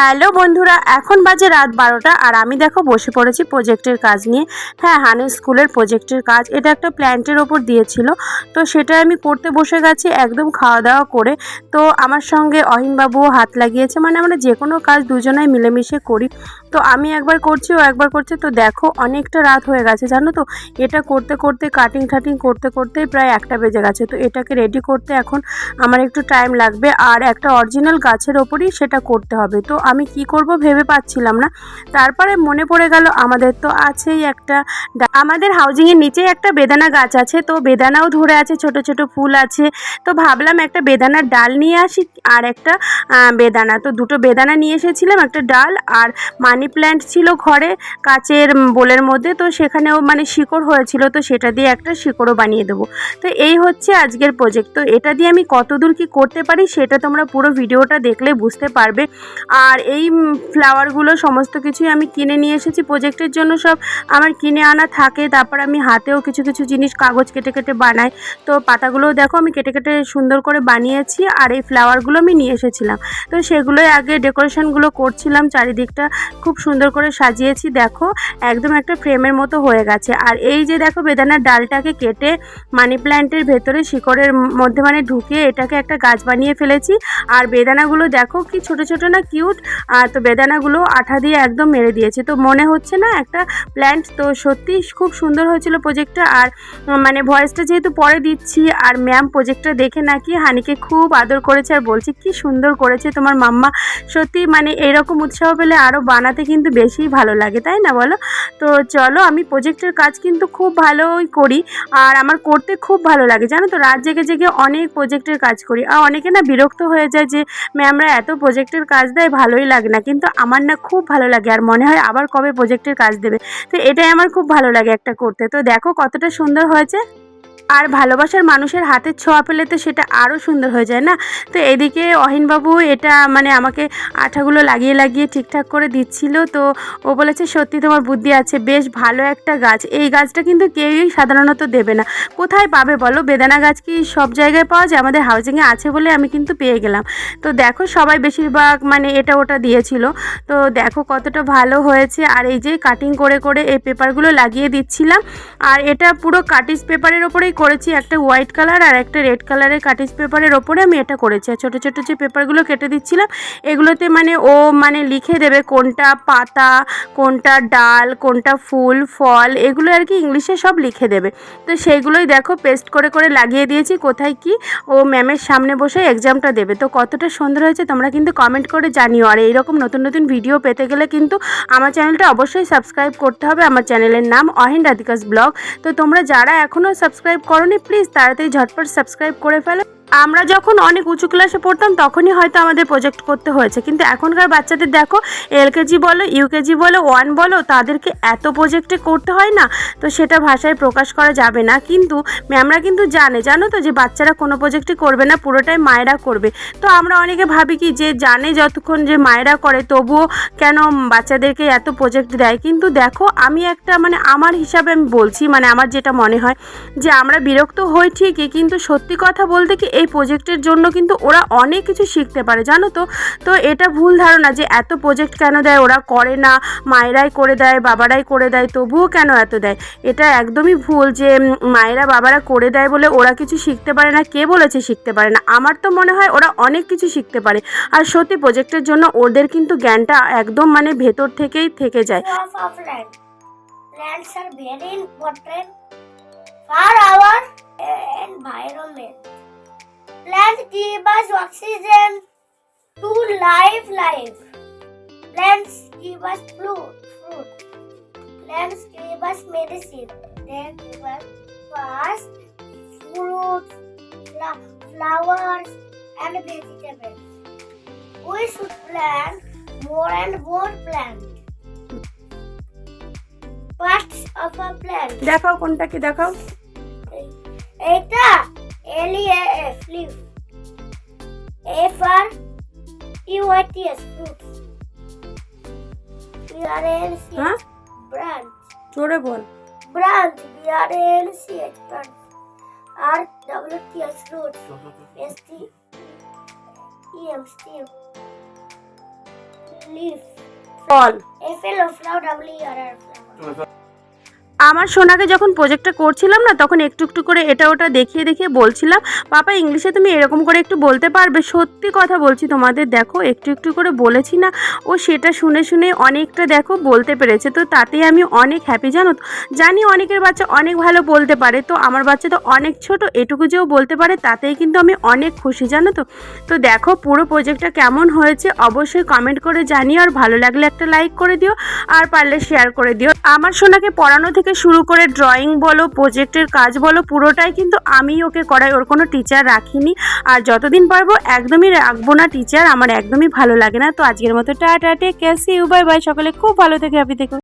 Hello বন্ধুরা, এখন বাজে রাত বারোটা আর আমি দেখো বসে পড়েছি প্রোজেক্টের কাজ নিয়ে। হ্যাঁ হানি স্কুলের প্রোজেক্টের কাজ। এটা একটা প্ল্যান্টের ওপর দিয়েছিল। তো সেটা আমি করতে বসে গেছি একদম খাওয়া দাওয়া করে। তো আমার সঙ্গে অহিনবাবুও হাত লাগিয়েছে। মানে আমরা যে কোনো কাজ দুজনাই মিলেমিশে করি। তো আমি একবার করছি, ও একবার করছে। তো দেখো, অনেকটা রাত হয়ে গেছে, জানো তো? এটা করতে করতে কাটিং ঠাটিং করতে করতেই প্রায় একটা বেজে গেছে। তো এটাকে রেডি করতে এখন আমার একটু টাইম লাগবে। আর একটা অরিজিনাল গাছের ওপরই সেটা করতে হবে। তো আমি কি করব ভেবে পাচ্ছিলাম না। তারপরে মনে পড়ে গেল, আমাদের তো আছেই একটা আমাদের হাউজিংয়ের নিচেই একটা বেদানা গাছ আছে। তো বেদানাও ধরে আছে, ছোট ছোট ফুল আছে। তো ভাবলাম একটা বেদানার ডাল নিয়ে আসি, আর একটা বেদানা। তো দুটো বেদানা নিয়ে এসেছিলাম, একটা ডাল আর মানি প্ল্যান্ট ছিল ঘরে, কাচের বোলের মধ্যে, তো সেখানেও মানে শিকড় হয়েছিল, তো সেটা দিয়ে একটা শিকড়ও বানিয়ে দেবো। তো এই হচ্ছে আজকের প্রজেক্ট তো এটা দিয়ে আমি কতদূর কি করতে পারি, সেটা তোমরা পুরো ভিডিওটা দেখলে বুঝতে পারবে। আর এই ফ্লাওয়ারগুলো সমস্ত কিছুই আমি কিনে নিয়ে এসেছি প্রজেক্টের জন্য সব। আমার কিনে আনা থাকে, তারপর আমি হাতেও কিছু কিছু জিনিস কাগজ কেটে কেটে বানাই। তো পাতাগুলোও দেখো, আমি কেটে কেটে সুন্দর করে বানিয়েছি, আর এই ফ্লাওয়ারগুলো আমি নিয়ে এসেছিলাম। তো সেগুলোই আগে ডেকোরেশনগুলো করছিলাম চারিদিকটা। খুব সুন্দর করে সাজিয়েছি, দেখো, একদম একটা ফ্রেমের মতো হয়ে গেছে। আর এই যে দেখো বেদানার ডালটাকে কেটে মানি প্ল্যান্টের ভেতরে শিকড়ের মধ্যে মানে ঢুকিয়ে এটাকে একটা গাছ বানিয়ে ফেলেছি। আর বেদানাগুলো দেখো কি ছোট ছোট না কিউট, আর তো বেদানাগুলো আঠা দিয়ে একদম মেরে দিয়েছে। তো মনে হচ্ছে না একটা প্ল্যান্ট, তো সত্যি খুব সুন্দর হয়েছিল প্রজেক্টটা। আর মানে ভয়েসটা যেহেতু পরে দিচ্ছি, আর ম্যাম প্রজেক্টটা দেখে নাকি হানিকে খুব আদর করেছে আর বলছে, কি সুন্দর করেছে তোমার মাম্মা। সত্যি মানে এইরকম উৎসাহ পেলে আরও বানাতে কিন্তু বেশি ভালো লাগে, তাই না বলো? তো চলো আমি প্রজেক্টের কাজ কিন্তু খুব ভালোই করি আর আমার করতে খুব ভালো লাগে। জানো তো, রাত জেগে জেগে অনেক প্রজেক্টের কাজ করি। আর অনেকে না বিরক্ত হয়ে যায় যে ম্যামরা এত প্রজেক্টের কাজ দেয়, ভালোই লাগে না। কিন্তু আমার না খুব ভালো লাগে আর মনে হয় আবার কবে প্রজেক্টের কাজ দেবে। তো এটাই আমার খুব ভালো লাগে একটা করতে। তো দেখো কতটা সুন্দর হয়েছে। আর ভালোবাসার মানুষের হাতের ছোঁয়া পেলে তো সেটা আরও সুন্দর হয়ে যায় না? তো এদিকে অহিনবাবু এটা মানে আমাকে আঠাগুলো লাগিয়ে লাগিয়ে ঠিকঠাক করে দিচ্ছিল। তো ও বলেছে, সত্যি তোমার বুদ্ধি আছে, বেশ ভালো একটা গাছ। এই গাছটা কিন্তু কেউই সাধারণত দেবে না। কোথায় পাবে বলো? বেদানা গাছ কি সব জায়গায় পাওয়া যায়? আমাদের হাউজিংয়ে আছে বলে আমি কিন্তু পেয়ে গেলাম। তো দেখো সবাই বেশিরভাগ মানে এটা ওটা দিয়েছিল। তো দেখো কতটা ভালো হয়েছে। আর এই যে কাটিং করে করে এই পেপারগুলো লাগিয়ে দিচ্ছিলাম। আর এটা পুরো কাটিস পেপারের ওপরেই করেছি একটা হোয়াইট কালার আর একটা রেড কালারের কাটিস পেপারের ওপরে আমি এটা করেছি। আর ছোটো ছোটো যে পেপারগুলো কেটে দিচ্ছিলাম, এগুলোতে মানে ও মানে লিখে দেবে কোনটা পাতা, কোনটা ডাল, কোনটা ফুল, ফল, এগুলো আর কি ইংলিশে সব লিখে দেবে। তো সেইগুলোই দেখো পেস্ট করে করে লাগিয়ে দিয়েছি, কোথায় কি ও ম্যামের সামনে বসে এক্সামটা দেবে। তো কতটা সুন্দর হয়েছে, তোমরা কিন্তু কমেন্ট করে জানিও। আর এইরকম নতুন নতুন ভিডিও পেতে গেলে কিন্তু আমার চ্যানেলটা অবশ্যই সাবস্ক্রাইব করতে হবে। আমার চ্যানেলের নাম অহিন রাধিকাস ব্লগ তো তোমরা যারা এখনও সাবস্ক্রাইব করনি প্লিজ তাড়াতাড়ি ঝটপট সাবস্ক্রাইব করে ফেলো। আমরা যখন অনেক উঁচু ক্লাসে পড়তাম, তখনই হয়তো আমাদের প্রজেক্ট করতে হয়েছে। কিন্তু এখনকার বাচ্চাদের দেখো এলকেজি বলো ইউকেজি বলো, ওয়ান বলো, তাদেরকে এত প্রজেক্টে করতে হয় না, তো সেটা ভাষায় প্রকাশ করা যাবে না। কিন্তু ম্যামরা কিন্তু জানে, জানো তো যে বাচ্চারা কোনো প্রজেক্টই করবে না, পুরোটাই মায়েরা করবে। তো আমরা অনেকে ভাবি কি, যে জানে যতক্ষণ যে মায়েরা করে, তবুও কেন বাচ্চাদেরকে এত প্রজেক্ট দেয়? কিন্তু দেখো, আমি একটা মানে আমার হিসাবে আমি বলছি মানে আমার যেটা মনে হয়, যে আমরা বিরক্ত হই ঠিকই, কিন্তু সত্যি কথা বলতে কি এই প্রোজেক্টের জন্য কিন্তু ওরা অনেক কিছু শিখতে পারে, জানো তো? তো এটা ভুল ধারণা যে এত প্রোজেক্ট কেন দেয়? ওরা করে না, মায়েরাই করে দেয়, বাবারাই করে দেয়, তবুও কেন এত দেয়? এটা একদমই ভুল যে মায়েরা বাবারা করে দেয় বলে ওরা কিছু শিখতে পারে না, কে বলেছে শিখতে পারে না? আমার তো মনে হয় ওরা অনেক কিছু শিখতে পারে। আর সত্যি প্রজেক্টের জন্য ওদের কিন্তু জ্ঞানটা একদম মানে ভেতর থেকেই থেকে যায়. Plants are very important for our environment. Plants give us oxygen to life life. Plants give us fruit. fruit. Plants give us medicine. They give us first fruits, fla- flowers, and vegetables. We should plant more and more plants. Parts of a plant. দেখাও কোনটা কি দেখাও এটা L-E-A-F leaf. A for U-I-T-S fruits. B-R-A-N-C-H হ্যাঁ branch. জোরে বল Branch B-R-A-N-C-H branch. R W-T-S roots. S-T-E-M stem. leaf. ফল F L O flower W E R R flower. আমার সোনাকে যখন প্রজেক্টটা করছিলাম না, তখন একটু একটু করে এটা ওটা দেখিয়ে দেখিয়ে বলছিলাম, পাপা ইংলিশে তুমি এরকম করে একটু বলতে পারবে। সত্যি কথা বলছি তোমাদের, দেখো, একটু একটু করে বলেছি না, ও সেটা শুনে শুনে অনেকটা দেখো বলতে পেরেছে। তো তাতেই আমি অনেক হ্যাপি জানো জানি অনেকের বাচ্চা অনেক ভালো বলতে পারে, তো আমার বাচ্চা তো অনেক ছোট, এটুকু যেও বলতে পারে, তাতেই কিন্তু আমি অনেক খুশি, জানো তো? তো দেখো, পুরো প্রজেক্টটা কেমন হয়েছে, অবশ্যই কমেন্ট করে জানিও, আর ভালো লাগলে একটা লাইক করে দিও, আর পারলে শেয়ার করে দিও। আমার সোনাকে পড়ানো থেকে শুরু করে ড্রয়িং বলো প্রজেক্টের কাজ বলো, পুরোটাই কিন্তু আমি ওকে করাই। ওর কোনো টিচার রাখিনি। আর যতদিন পারব একদমই রাখব না টিচার আমার একদমই ভালো লাগে না। তো আজকের মতো টা take care you bye bye সকলে খুব ভালো থেকে আপনি থেকো।